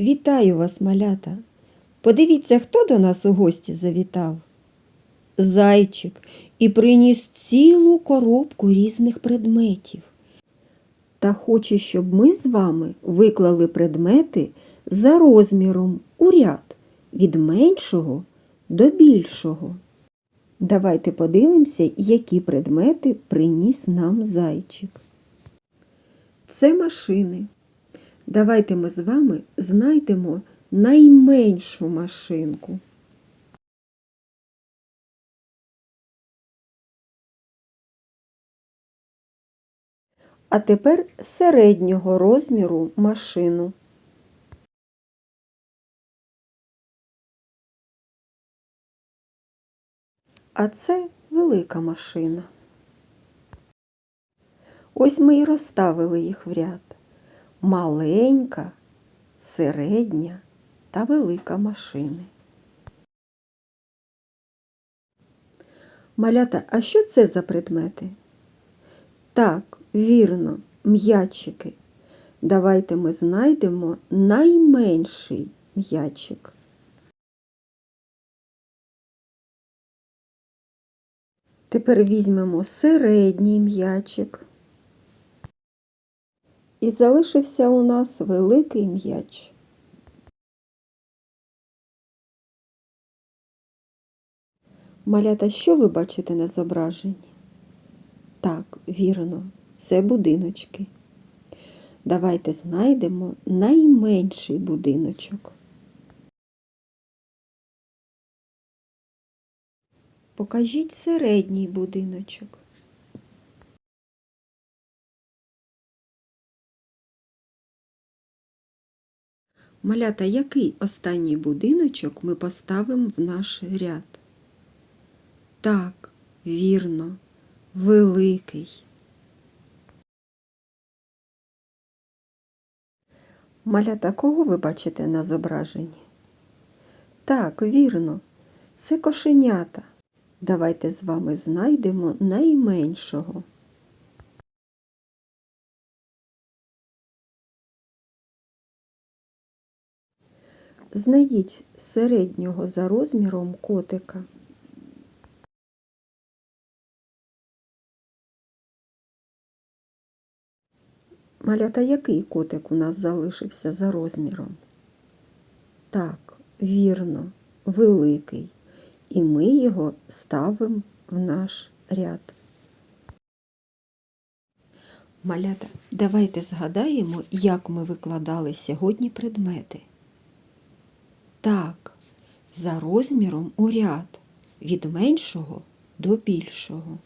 Вітаю вас, малята. Подивіться, хто до нас у гості завітав. Зайчик і приніс цілу коробку різних предметів. Та хоче, щоб ми з вами виклали предмети за розміром у ряд від меншого до більшого. Давайте подивимося, які предмети приніс нам зайчик. Це машини. Давайте ми з вами знайдемо найменшу машинку. А тепер середнього розміру машину. А це велика машина. Ось ми і розставили їх в ряд. Маленька, середня та велика машини. Малята, а що це за предмети? Так, вірно, м'ячики. Давайте ми знайдемо найменший м'ячик. Тепер візьмемо середній м'ячик. І залишився у нас великий м'яч. Малята, що ви бачите на зображенні? Так, вірно, це будиночки. Давайте знайдемо найменший будиночок. Покажіть середній будиночок. Малята, який останній будиночок ми поставимо в наш ряд? Так, вірно, великий. Малята, кого ви бачите на зображенні? Так, вірно, це кошенята. Давайте з вами знайдемо найменшого. Знайдіть середнього за розміром котика. Малята, який котик у нас залишився за розміром? Так, вірно, великий. І ми його ставимо в наш ряд. Малята, давайте згадаємо, як ми викладали сьогодні предмети. Так, за розміром у ряд від меншого до більшого.